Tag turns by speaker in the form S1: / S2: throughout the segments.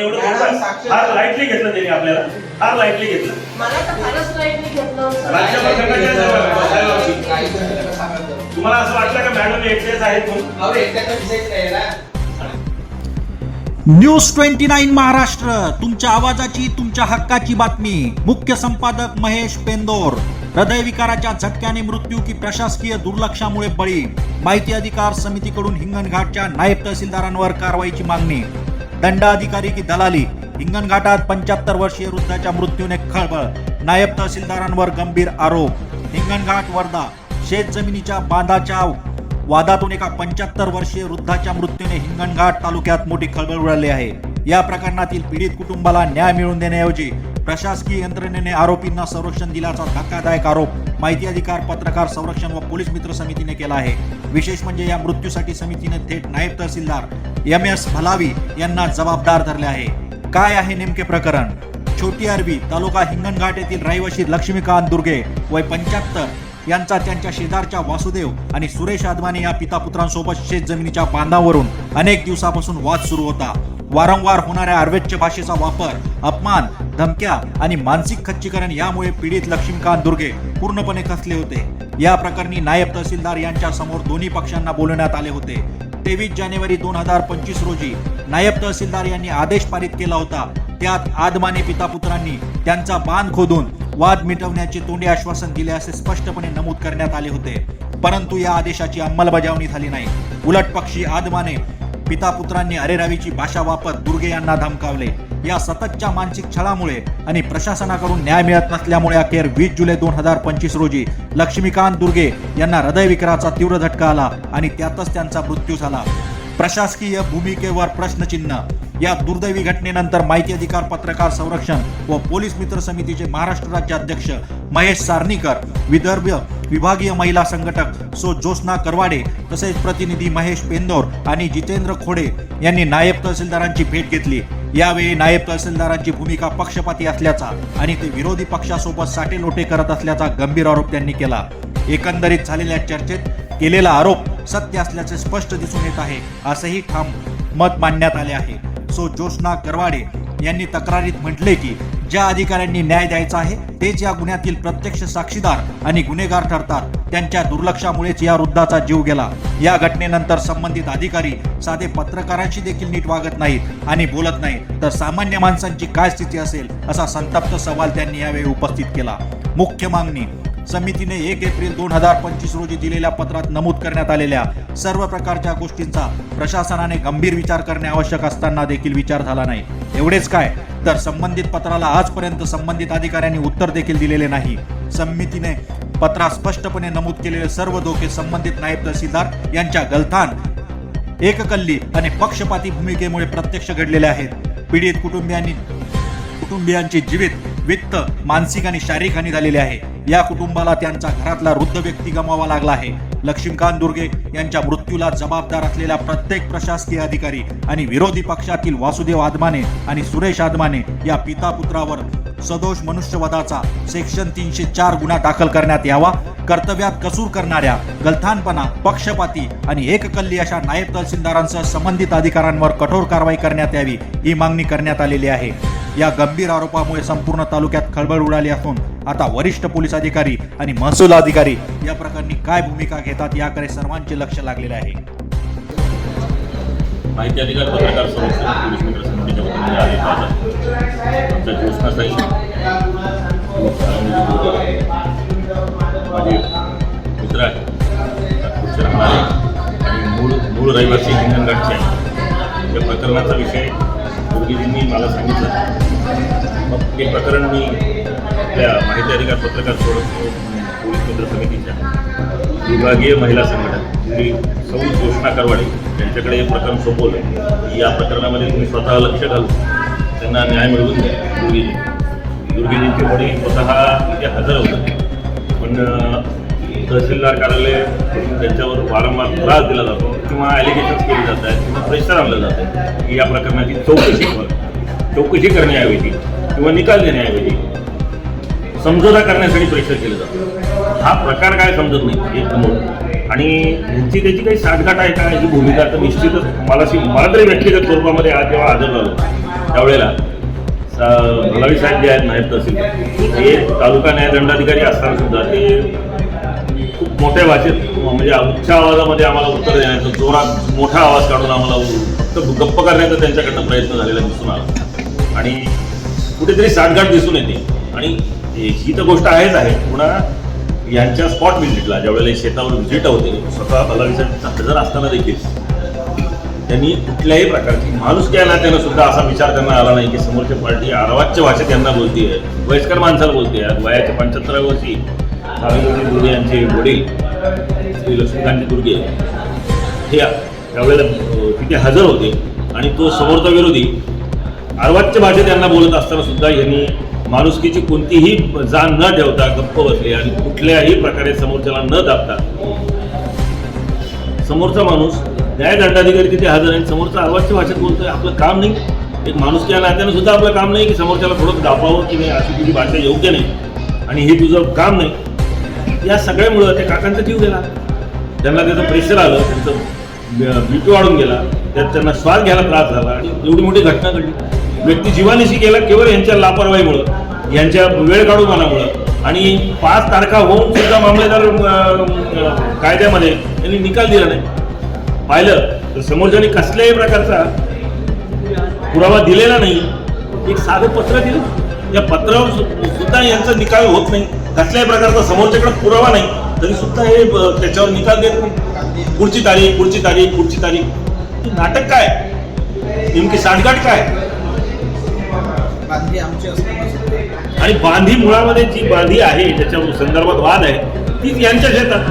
S1: एवढं फार लाईटली घेतलं त्यांनी आपल्याला. फार लाईटली घेतलं. राज्य. तुम्हाला असं वाटलं का मॅडम एकटेच आहेत
S2: न्यूज ट्वेंटी नाईन महाराष्ट्र तुमच्या आवाजाची तुमच्या हक्काची बातमी. मुख्य संपादक महेश पेंदोर. हृदयविकाराच्या झटक्याने मृत्यू की प्रशासकीय दुर्लक्षामुळे बळी. माहिती अधिकार समितीकडून हिंगणघाटच्या नायब तहसीलदारांवर कारवाईची मागणी. दंडाधिकारी की दलाली हिंगणघाटात पंच्याहत्तर वर्षीय वृद्धाच्या मृत्यूने खळबळ नायब तहसीलदारांवर गंभीर आरोप हिंगणघाट वर्धा शेत जमिनीच्या बांधाच्या वादातून एका पंच्याहत्तर वर्षीय वृद्धाच्या मृत्यूने हिंगणघाट तालुक्यात मोठी खळबळ उडाली आहे. या प्रकरणातील पीडित कुटुंबाला न्याय मिळवून देण्याऐवजी प्रशासकीय यंत्रणेने आरोपींना संरक्षण दिल्याचा धक्कादायक आरोप माहिती अधिकार पत्रकार संरक्षण व पोलीस मित्र समितीने केला आहे. विशेष म्हणजे या मृत्यूसाठी समितीने थेट नायब तहसीलदार एम एस भलावी यांना जबाबदार धरले आहे. काय आहे नेमके प्रकरण? छोटी अरबी तालुका हिंगणघाट येथील रहिवाशी लक्ष्मीकांत दुर्गे वय पंच्याहत्तर यांचा त्यांच्या शेजारच्या वासुदेव आणि सुरेश आदवानी या पिता पुत्रांसोबत शेत जमिनीच्या बांधावरून अनेक दिवसापासून वाद सुरू होता. वारंवार होणाऱ्या अर्वेच्य भाषेचा वापर अपमान धमक्या आणि मानसिक खच्चीकरण यामुळे पीडित लक्ष्मीकांत दुर्गे पूर्णपणे खचले होते. या प्रकरणी नायब तहसीलदार यांच्या समोर दोन्ही पक्षांना बोलवण्यात आले होते. तेवीस जानेवारी दोन हजार पंचवीस रोजी नायब तहसीलदार यांनी आदेश पारित केला होता. त्यात आदमाने पितापुत्रांनी त्यांचा बांध खोदून वाद मिटवण्याचे तोंडी आश्वासन दिले असे स्पष्टपणे नमूद करण्यात आले होते. परंतु या आदेशाची अंमलबजावणी झाली नाही. उलट पक्षी आदमाने पिता पुत्रांनी अरेरावीची भाषा वापर दुर्गे यांना धमकावले. या सततच्या मानसिक छळामुळे आणि प्रशासनाकडून न्याय मिळत नसल्यामुळे अखेर वीस जुलै दोन हजार पंचवीस रोजी लक्ष्मीकांत दुर्गे यांना हृदयविकाराचा तीव्र झटका आला आणि त्यातच त्यांचा मृत्यू झाला. प्रशासकीय भूमिकेवर प्रश्नचिन्ह या दुर्दैवी घटनेनंतर माहिती अधिकार पत्रकार संरक्षण व पोलीस मित्र समितीचे महाराष्ट्र राज्य अध्यक्ष महेश सार्नीकर विदर्भ विभागीय महिला संघटक सो ज्योत्ना करवाडे तसेच प्रतिनिधी महेश पेंदोर आणि जितेंद्र खोडे यांनी नायब तहसीलदारांची भेट घेतली. यावेळी नायब तहसीलदारांची भूमिका पक्षपाती असल्याचा आणि ते विरोधी पक्षासोबत साटेलोटे करत असल्याचा गंभीर आरोप त्यांनी केला. एकंदरीत झालेल्या चर्चेत केलेला आरोप सत्य असल्याचे स्पष्ट दिसून येत आहे असंही ठाम मत मांडण्यात आले आहे. सो ज्योत्स्ना गरवाडे यांनी तक्रारीत म्हटले की ज्या अधिकाऱ्यांनी न्याय द्यायचा आहे तेच या गुन्ह्यातील प्रत्यक्ष साक्षीदार आणि गुन्हेगार ठरतात. त्यांच्या दुर्लक्षामुळेच या वृद्धाचा जीव गेला. या घटनेनंतर संबंधित अधिकारी साधे पत्रकारांशी देखील नीट वागत नाहीत आणि बोलत नाहीत. तर सामान्य माणसांची काय स्थिती असेल असा संतप्त सवाल त्यांनी यावेळी उपस्थित केला. मुख्य मागणी समितीने एक एप्रिल दोन हजार पंचवीस रोजी दिलेल्या पत्रात नमूद करण्यात आलेल्या सर्व प्रकारच्या गोष्टींचा प्रशासनाने गंभीर विचार करणे आवश्यक असताना देखील विचार झाला नाही. एवढेच काय? तर संबंधित पत्राला आजपर्यंत संबंधित अधिकाऱ्यांनी उत्तर देखील दिलेले नाही. समितीने पत्रात स्पष्टपणे नमूद केलेले सर्व धोके संबंधित नायब तहसीलदार यांच्या गलथान एककल्ली आणि पक्षपाती भूमिकेमुळे प्रत्यक्ष घडलेले आहेत. पीडित कुटुंबियांनी कुटुंबियांची जीवित वित्त मानसिक आणि शारीरिक हानी झालेली आहे. या कुटुंबाला त्यांचा घरातला वृद्ध व्यक्ती गमावा लागला आहे. लक्ष्मीकांत दुर्गे यांच्या मृत्यूला जबाबदार असलेल्या प्रत्येक प्रशासकीय अधिकारी आणि विरोधी पक्षातील वासुदेव आदमाने आणि सुरेश आदमाने या पिता पुत्रावर सदोष मनुष्यवधाचा सेक्शन तीनशे चार गुन्हा दाखल करण्यात यावा कर्तव्यात कसूर करणाऱ्या गलथानपणा पक्षपाती आणि एककल्ली अशा नायब तहसीलदारांसह संबंधित अधिकाऱ्यांवर कठोर कारवाई करण्यात यावी ही मागणी करण्यात आलेली आहे. या गंभीर आरोपामुळे संपूर्ण तालुक्यात खळबळ उडाली असून आता वरिष्ठ पोलीस अधिकारी आणि महसूल अधिकारी या प्रकरणी काय भूमिका घेतात याकडे सर्वांचे लक्ष लागलेले आहे.
S3: माहिती अधिकार पत्रकार संरक्षण पोलीस मित्र समितीच्या वतीने आले. आमच्या ज्योत्स्नाताई माझे मित्र आहे नागपूरचे राहणारे आणि मूळ मूळ रहिवासी हिंगणघाटचे आहे या प्रकरणाचा विषय गुरुजींनी मला सांगितलं. मग ते प्रकरण मी आपल्या माहिती अधिकार पत्रकार संरक्षण पोलीस मित्र समितीच्या विभागीय महिला संघटन श्री सौ घोषणा करवाडे यांच्याकडे हे प्रकरण सोपवलं. या प्रकरणामध्ये तुम्ही स्वतः लक्ष घालून त्यांना न्याय मिळवून द्या दुर्गेजी दुर्गेजींचे वडील स्वतः इथे हजर होते. पण तहसीलदार कार्यालय त्यांच्यावर वारंवार त्रास दिला जातो. किंवा ॲलिगेशन केली जात आहेत किंवा प्रेशर आणलं जातं की या प्रकरणाची चौकशी चौकशी करण्याऐवजी किंवा निकाल देण्याऐवजी समजोता करण्यासाठी प्रेशर केलं जातं. हा प्रकार काय समजत नाही एक नंबर आणि ह्यांची त्याची काही साठगाठ आहे का? ही भूमिका तर निश्चितच मला अशी मला तरी व्यक्तिगत स्वरूपामध्ये आज जेव्हा हजर झालो त्यावेळेला सा- भलावी साहेब जे आहेत नायब तहसील ते तालुका न्यायदंडाधिकारी असताना सुद्धा ते खूप मोठ्या भाषेत म्हणजे उच्च आवाजामध्ये आम्हाला उत्तर देण्याचं जोरात मोठा आवाज काढून आम्हाला फक्त गप्प करण्याचा त्यांच्याकडनं प्रयत्न झालेला दिसून आला. आणि कुठेतरी साठगाठ दिसून येते. आणि ही तर गोष्ट आहेच आहे. पुन्हा यांच्या स्पॉट व्हिजिटला ज्यावेळेला शेतावर व्हिजिट होते स्वतः कलाविसांचा हजर असताना देखील त्यांनी कुठल्याही प्रकारची माणूस या नात्यानं सुद्धा असा विचार त्यांना आला नाही की समोरची पार्टी आरवाच्य भाषेत त्यांना बोलते आहे वयस्कर माणसाला बोलते आहे वयाच्या पंच्याहत्तराव्या वर्षी सावित्री यांचे वडील श्री लक्ष्मीकांत दुर्गे. हे त्यावेळेला तिथे हजर होते. आणि तो समोरचा विरोधी अर्वाच्य भाषेत त्यांना बोलत असताना सुद्धा यांनी माणुसकीची कोणतीही जाण न ठेवता गप्प बसले आणि कुठल्याही प्रकारे समोरच्याला न दाबता समोरचा माणूस न्यायदंडाधिकारी तिथे हजर आणि समोरचा अर्वाच्य भाषेत बोलतोय आपलं काम नाही. एक माणूस या नात्यानं सुद्धा आपलं काम नाही की समोरच्याला थोडं दाबावं की नाही अशी तुझी भाषा योग्य नाही. आणि हे तुझं काम नाही. या सगळ्यामुळं त्या काकांचा जीव गेला. त्यांना त्याचं प्रेशर आलं त्यांचं बी पी वाढून गेला. त्यात त्यांना श्वास घ्यायला त्रास झाला आणि एवढी मोठी घटना घडली. व्यक्ती जीवानिशी गेला केवळ यांच्या लापरवाहीमुळं यांच्या वेळ काढूपणामुळं आणि पाच तारखा होऊन सुद्धा मामलेदार कायद्यामध्ये यांनी निकाल दिला नाही. पाहिलं तर समोरच्याने कसल्याही प्रकारचा पुरावा दिलेला नाही. एक साधं पत्र दिलं. या पत्रावर सुद्धा यांचा निकाल होत नाही. कसल्याही प्रकारचा समोरच्याकडे पुरावा नाही तरी सुद्धा हे त्याच्यावर निकाल देत नाही. पुढची तारीख पुढची तारीख पुढची तारीख. नाटक काय? नेमकी सांडगाठ काय? आणि बांधी मुळामध्ये जी बांधी आहे त्याच्या संदर्भात वाद आहे तीच यांच्या शेतात.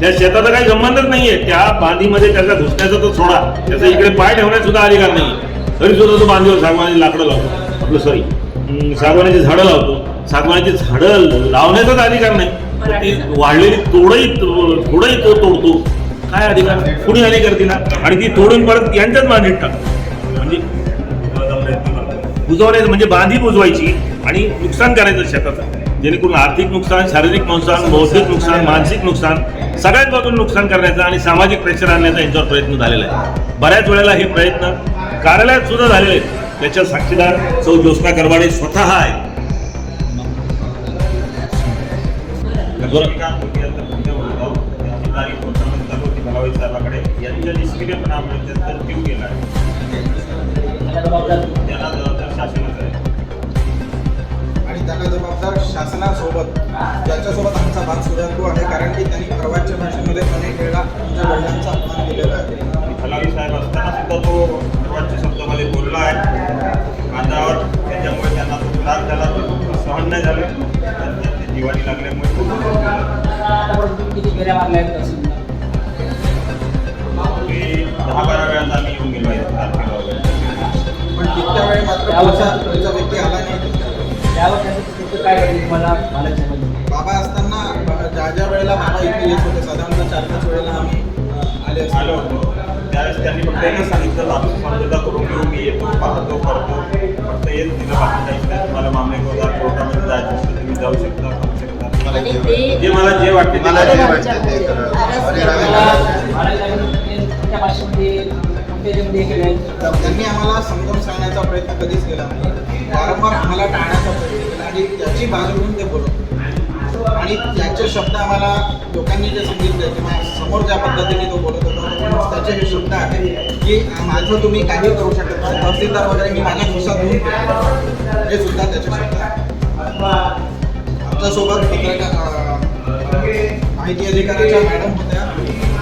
S3: त्या शेताचा काही संबंधच नाहीये. त्या बांधीमध्ये त्याचा घुसण्याचा तो सोडा त्याचा इकडे पाय ठेवण्यात सुद्धा अधिकार नाही तरी सुद्धा तो बांधीवर सागवानाची लाकडं लावतो. आपलं सॉरी सागवानाची झाडं लावतो. सागवानाची झाडं लावण्याचाच अधिकार नाही. ती वाढलेली तोडही थोडंही तो तोडतो. काय अधिकार? कुणी अधिकार दिला आणि ती तोडून परत यांच्याच बांधीत टाकतो म्हणजे बुजवण्याचं म्हणजे बांधी बुजवायची आणि नुकसान करायचं शेताचं. जेणेकरून आर्थिक नुकसान शारीरिक नुकसान बौद्धिक नुकसान मानसिक नुकसान सगळ्याच बाजून नुकसान करण्याचा आणि सामाजिक प्रेशर आणण्याचा यांच्यावर प्रयत्न झालेला आहे. बऱ्याच वेळेला हे प्रयत्न कार्यालयात सुद्धा झालेले आहेत. त्याच्या साक्षीदार सौ ज्योत्स्ना करवाडे स्वतः आहेत. यांच्या निष्क्रिय पण आपण त्यात जीव गेला त्यांना जबाबदार शासनाचं आहे
S4: आणि त्यांना जबाबदार शासनासोबत ज्याच्यासोबत आमचा भाग सुधारतो आहे कारण की त्यांनी परवाच्या भाषेमध्ये अनेक वेळा आमच्या वडिलांचा अपमान केलेला आहे.
S3: वेळी
S4: मात्र पुढचा पुढचा व्यक्ती आला नाही
S5: त्यावर त्यांचं पुस्तक काय घडली तुम्हाला मला समजलं
S4: बाबा असताना ज्या ज्या वेळेला बाबा इथे येत होते साधारणतः चार पाच वेळेला आम्ही आले
S3: आलो
S4: असतो
S3: होतो त्यावेळेस त्यांनी फक्त एकच सांगितलं आम्ही समजुता करून घेऊ मी येतो पाहतो करतो फक्त येत तिला बाकी काहीच नाही तुम्हाला मामले गोदा कोर्टामध्ये जायचं असेल तुम्ही जाऊ शकता करू जे मला जे वाटते
S6: मला
S3: करा.
S6: वाटते ते.
S4: त्यांनी आम्हाला समजावून सांगण्याचा प्रयत्न कधीच केला नाही. वारंवार आम्हाला टाळण्याचा प्रयत्न केला आणि त्याची बाजू घेऊन ते बोलत आणि त्याचे शब्द आम्हाला लोकांनी जे सांगितले किंवा समोर ज्या पद्धतीने तो बोलत होता त्याचे हे शब्द आहे की माझं तुम्ही काही करू शकत नाही. तहसीलदार वगैरे मी माझ्या खिशात घेऊन हे सुद्धा त्याचे शब्द आहे आमच्यासोबत पत्रकार माहिती अधिकाऱ्याच्या मॅडम होत्या.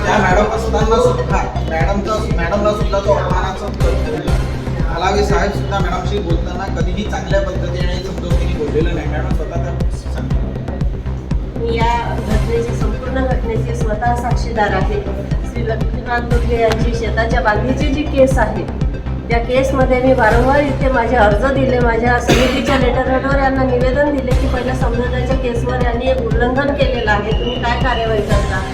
S4: त्या मॅडम असताना सुद्धा मॅडमचा मॅडमला सुद्धा तो अपमानाचा उत्तर दिला. साहेब सुद्धा मॅडमशी बोलताना कधीही चांगल्या पद्धतीने समजवतीने बोललेलं नाही. मॅडम स्वतः त्या
S6: मी या घटनेची संपूर्ण घटनेची स्वतः साक्षीदार आहे. श्री लक्ष्मीकांत दुर्गे यांची शेताच्या बांधीची जी केस आहे त्या केसमध्ये मी वारंवार इथे माझे अर्ज दिले माझ्या समितीच्या लेटरहेडवर यांना निवेदन दिले की पहिल्या समजुताच्या केसवर यांनी एक उल्लंघन केलेलं आहे. तुम्ही काय कार्यवाही करता?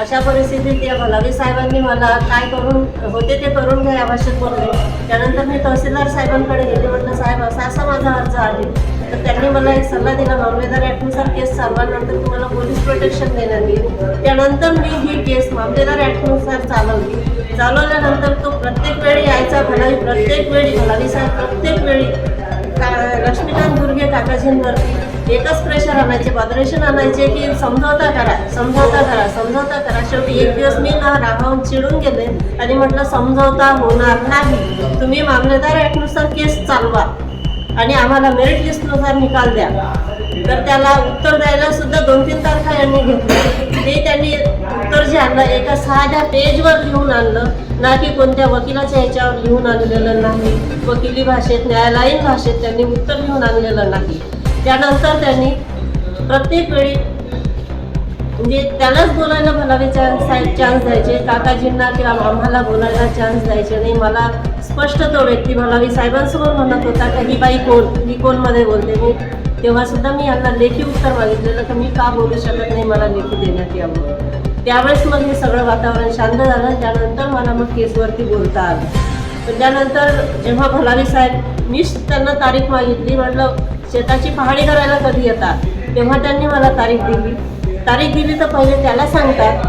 S6: अशा परिस्थितीत या भलावी साहेबांनी मला काय करून होते ते करून घ्या आवश्यक बोलले त्यानंतर मी तहसीलदार साहेबांकडे गेले म्हटलं साहेब असा असा माझा अर्ज आहे. तर त्यांनी मला एक सल्ला दिला मामलेदार ॲक्टनुसार केस चालवानंतर तुम्हाला पोलीस प्रोटेक्शन देण्यात येईल त्यानंतर मी ही केस मामलेदार ॲक्टनुसार चालवली. चालवल्यानंतर तो प्रत्येक वेळी यायचा भलावी प्रत्येक वेळी भलावी साहेब प्रत्येक वेळी का लक्ष्मीकांत दुर्गे काकाजींवरती एकच प्रेशर आणायचे बॉदरेशन आणायचे की समझौता करा समझौता करा समझौता करा. शेवटी एक दिवस मी ना रागावून चिडून गेले आणि म्हटलं समझौता होणार नाही. तुम्ही मामलेदार ॲक्टनुसार केस चालवा आणि आम्हाला मेरिट लिस्टनुसार निकाल द्या. तर त्याला उत्तर द्यायला सुद्धा दोन तीन तारखा यांनी घेतले. ते त्यांनी उत्तर जे आणलं एका साध्या पेजवर लिहून आणलं ना की कोणत्या वकिलाच्या ह्याच्यावर लिहून आणलेलं नाही. वकिली भाषेत न्यायालयीन भाषेत त्यांनी उत्तर लिहून आणलेलं नाही. त्यानंतर त्यांनी प्रत्येक वेळी म्हणजे त्यालाच बोलायला भलावे चान्स साहेब चान्स द्यायचे. काकाजींना किंवा आम्हाला बोलायला चान्स द्यायचे नाही. मला स्पष्ट तो व्यक्ती म्हणावी. साहेबांसमोर म्हणत होता का ही बाई कोण? ही कोणमध्ये बोलते? मी तेव्हा सुद्धा मी यांना लेखी उत्तर मागितलेलं की मी का बोलू शकत नाही मला लेखी देण्यात यावं. त्यावेळेस मग हे सगळं वातावरण शांत झालं. त्यानंतर मला मग केसवरती बोलता आलं. तर त्यानंतर जेव्हा भलावी साहेब मीच त्यांना तारीख मागितली. म्हटलं शेताची पाहणी करायला कधी येतात? तेव्हा त्यांनी मला तारीख दिली. तारीख दिली तर पहिले त्याला सांगतात.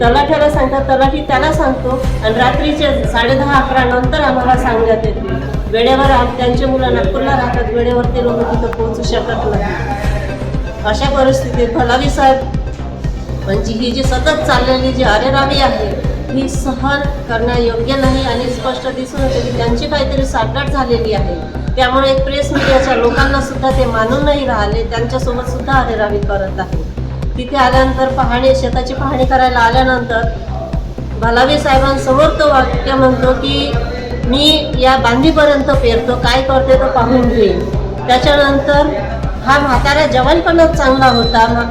S6: तलाठ्याला सांगतात तलाठी त्याला सांगतो. आणि रात्रीचे साडेदहा अकरा नंतर आम्हाला सांगण्यात येते. वेळेवर त्यांच्या त्यांची मुलं नागपूरला राहतात वेळेवर ते लोक तिथं पोहोचू शकत नाही. अशा परिस्थितीत भलावी साहेब म्हणजे ही जी सतत चाललेली जी अरेरावी आहे ही सहन करण्यायोग्य नाही आणि स्पष्ट दिसून येते की त्यांची काहीतरी साठगाठ झालेली आहे. त्यामुळे एक प्रेस मीडियाच्या लोकांना सुद्धा ते मानून नाही राहिले त्यांच्यासोबत सुद्धा अरेरावी करत आहे. तिथे आल्यानंतर पाहणी शेताची पाहणी करायला आल्यानंतर भलावी साहेबांसमोर तो वाक्य म्हणतो की मी या बांधीपर्यंत पेरतो काय करते तो पाहून घेईन. त्याच्यानंतर हा म्हातारा जवानपणात चांगला होता. मा-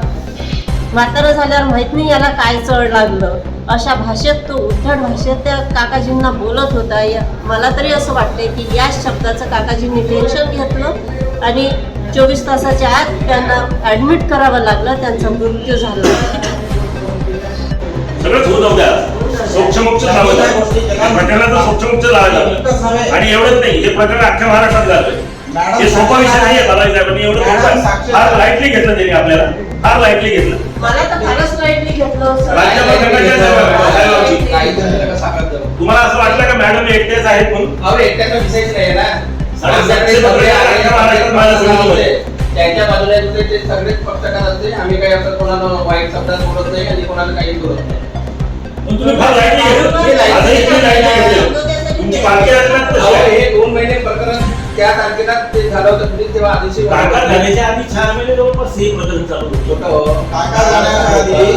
S6: म्हातारा झाल्यावर माहीत नाही याला काय चढ लागलं. अशा भाषेत तो उद्धट भाषेत त्या काकाजींना बोलत होता. या मला तरी असं वाटतंय की या शब्दाचं काकाजींनी टेन्शन घेतलं आणि चोवीस तासाच्या आत त्यांना ॲडमिट करावं लागलं त्यांचा मृत्यू झाला.
S1: प्रकरणाचं सोक्षमोक्ष लावायचं आणि एवढंच नाही हे प्रकरण अख्ख्या महाराष्ट्रात झालं हे सोपा विषय नाही आहे साहेबांनी एवढं फार लाईटली घेतलं त्यांनी आपल्याला. फार लाईटली घेतलं. तुम्हाला असं वाटलं का मॅडम एकटेच आहेत म्हणून?
S7: अहो एकट्याचा विषयच नाही ना. त्यांच्या बाजूला ते सगळेच पक्षकार असते आम्ही काही असं कोणाला वाईट शब्दात बोलत नाही आणि कोणाला काही बोलत नाही. दोन महिने प्रकरण त्या तारखेला ते झालं होतं तुम्ही तेव्हा आदेश
S1: काका झाल्याच्या आधी चार महिने जवळपास हे प्रकरण चालू होतं.
S4: काका जाण्याच्या आधी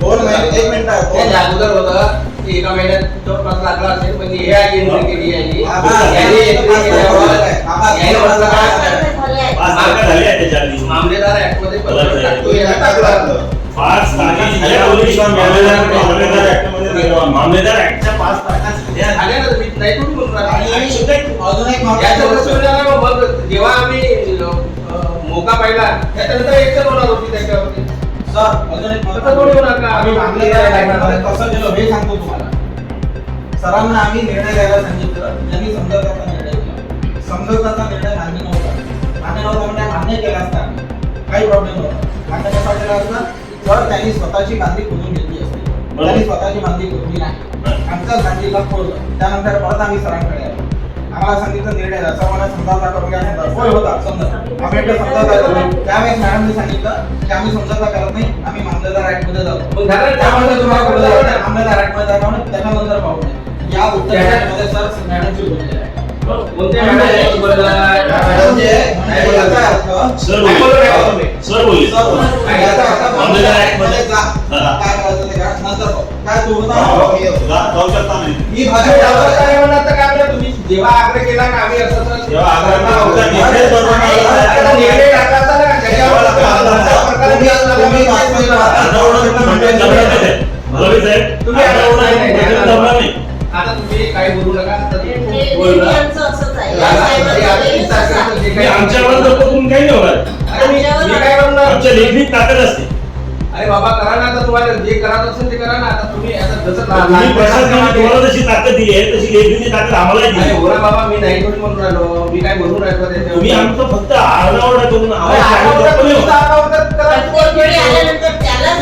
S4: दोन महिने एक मिनिट
S7: अगोदर होतं एका महिन्यात जवळपास लागला असेल म्हणजे हे आहे. एंट्री केली यांनी
S4: आबा,
S7: एंट्री केल्यावर
S4: आबा,
S7: म्हटलं काय मामलेदार ऍक्ट मध्ये
S1: आहे.
S7: टाकतो
S1: पाच तारखा झाल्या. पोलीस मामलेदार मामलेदार ऍक्टमध्ये मामलेदार ऍक्टच्या पाच तारखा झाल्या.
S7: झाल्या ना तुम्ही. नाही तुम्ही बोलून
S4: आणि
S7: राहिले.
S4: अजून एक
S7: याच्या
S4: महत्त्वाची गोष्ट.
S7: दृष्टीने मग जेव्हा आम्ही अं, मोका पाहिला त्याच्यानंतर एक्शन होणार होती त्याच्यावरती?
S4: सर अजून एक? आम्ही न्यायालयामध्ये कसं गेलो हे सांगतो तुम्हाला. सरांना आम्ही निर्णय द्यायला सांगितलं. त्यांनी समजोताचा निर्णय दिला. समजोताचा निर्णय मान्य नव्हता. मान्य नव्हता म्हणजे मान्य केला असता. आम्ही. काही प्रॉब्लेम नव्हता. मान्य कसा केला असता. जर त्यांनी स्वतःची बांधी खोदून घेतली असती. त्यांनी स्वतःची बांधी खोदली नाही. आमच्याच बांधीला खोदलं त्यानंतर परत आम्ही सरांकडे आलो. आम्हाला सांगितलं निर्णय द्या सर्वांना समजावता करून घ्या. समजा होय होता. समजा. आम्ही एकदा समजावता करू त्यावेळेस मॅडमने सांगितलं की आम्ही समजावता करत नाही. आम्ही मामलेदार ऍक्टमध्ये जातो.
S7: झालं
S4: त्यामध्ये तुम्हाला? मामलेदार ऍक्टमध्ये जातो. आणि त्याच्यानंतर पाहू. या उत्तरामध्ये सर मॅडमची
S7: बोलला?
S4: आहे,
S1: सर बोलले. हा.
S4: ही
S7: जेव्हा आग्रह केला ना आम्ही असं
S1: जेव्हा आग्रह
S4: तुम्ही-
S7: आता तुम्ही काही बोलू नका आता तुम्ही जे काही-
S1: आमच्यावर करून काही नाही होणार.
S7: अरे मी- मी काय
S1: आमच्या लेखणीत ताकद असते.
S7: अरे बाबा करा ना आता तुम्हाला. जे करायचं असेल ते करा ना. आता तुम्ही आता जसं लहान-
S3: तुम्ही
S7: लहान
S3: प्रशासनाने तुम्हाला जशी ताकद दिली आहे तशी लेखीची ताकद आम्हाला
S7: अरे
S3: दिली
S7: हो ना बाबा मी नाही कोणी म्हणून राहिलो. मी काय म्हणून राहिलो त्याच्यावर?
S3: तुम्ही आमचं फक्त आरडाओरडा करून
S7: अरे
S3: नाही
S7: करा.
S6: वेळी आल्यानंतर त्यालाच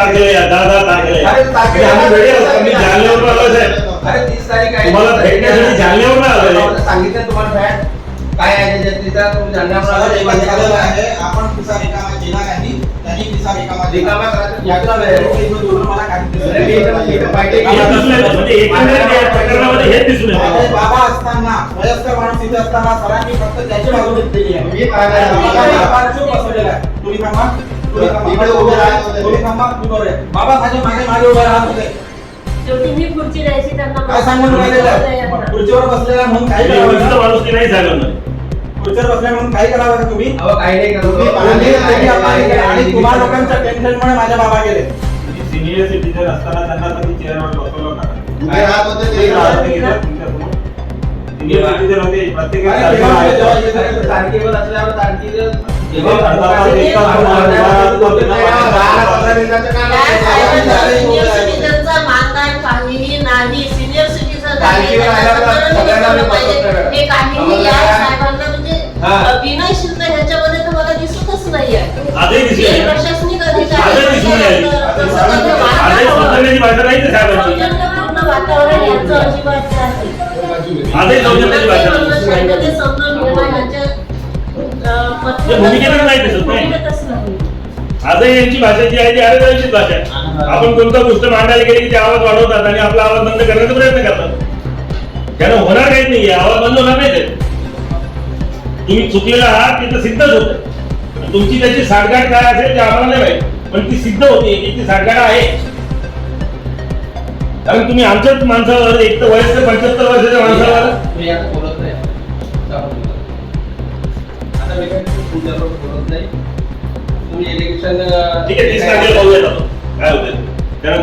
S3: तारखेला या, जा, जा, तारखेला.
S7: अरे तारखेला
S3: म्हणजे आम्ही. जालन्यावरून आलो साहेब.
S7: अरे तीस तारीख आहे
S3: तुम्हाला भेटण्यासाठी जालन्यावरून.
S7: तुम्हाला सांगितलं तुम्हाला फॅट काय आहे त्याच्यात तिथं तुम्ही जालन्यावरून आलो, ते
S4: झालेलं
S7: बघितलं
S4: आहे आपण पिसा रिकामा केला नाही त्यांनी पिसा रिकामा दिला.
S7: रिकामा करायचं.
S4: याच्या वेळेस इथं बोलून मला काही दिसत
S7: अरे मी इथं- मी इथं पाहिजे
S3: हे दिसून येतं. म्हणजे एकंदरीत या प्रकरणामध्ये हेच दिसून
S4: माझे बाबा असताना वयस्कर माणूस इथे असताना सरांनी फक्त त्याची बाजू घेतलेली आहे
S7: मी काय नाही-
S4: आहे. तुम्ही थांबा तुम्ही थांबा.
S7: इकडे उभे राहत होते.
S4: तुम्ही थांबा मी बरोबर आहे. बाबा माझे मागे मागे उभे राहत होते
S6: शेवटी मी पुढची द्यायची त्यांना
S4: काय सांगून राहिलेलं आहे? खुर्चीवर बसलेला म्हणून काही
S3: म्हणजे
S4: करावं
S3: एवढीचं
S4: का?
S3: माणूस की नाही झालं नाही
S4: खुर्चीवर बसल्या म्हणून काही करावं का तुम्ही?
S7: अहो काही नाही करत
S4: तुम्ही पाहिले तरी आपण केलं. आणि तुम्हा लोकांच्या टेन्शनमुळे माझ्या बाबा गेले.
S1: सिनियर सिटीजन असताना त्यांना कधी चेअरवर बसवलं
S7: उभे राहत होते ते राहत?
S1: सिनियर सिटीजन होते
S7: तारखेवर असल्यावर तारखेवर
S6: नाही सिनियर सिटीजन
S7: तारखेवर आल्यावर सगळ्यांना मी बसवतो.
S6: हे काहीही या साहेबांना म्हणजे
S7: हा.
S6: विनय शिंदे ह्याच्यामध्ये तर मला दिसतच नाहीये. प्रशासनिक अधिकारी वातावरण यांचं अजिबात नाही समजून घेणं यांच्या
S3: भूमिकेतच नाही दिसत नाही.
S6: नाही
S3: आजही यांची भाषा जी आहे ती आरेदारीचीच भाषा आहे. आपण कोणता गोष्ट मांडायला गेली की ते आवाज वाढवतात आणि आपला आवाज बंद करण्याचा प्रयत्न करतात. त्यानं होणार काहीच नाही आवाज बंद होणार नाही ते तुम्ही चुकलेला आहात ते तर सिद्धच होत. तुमची त्याची साठगाठ काय असेल ते आम्हाला नाही माहीत पण ती सिद्ध होते की ती साठगाठ आहे. कारण तुम्ही आमच्याच माणसावर एक तर वयस्कर पंच्याहत्तर वर्षाच्या माणसावर.
S7: आता नाही बोलत नाही. तुम्ही इलेक्शन
S3: ठीक आहे तीस तारखेला पाहूया काय होते कारण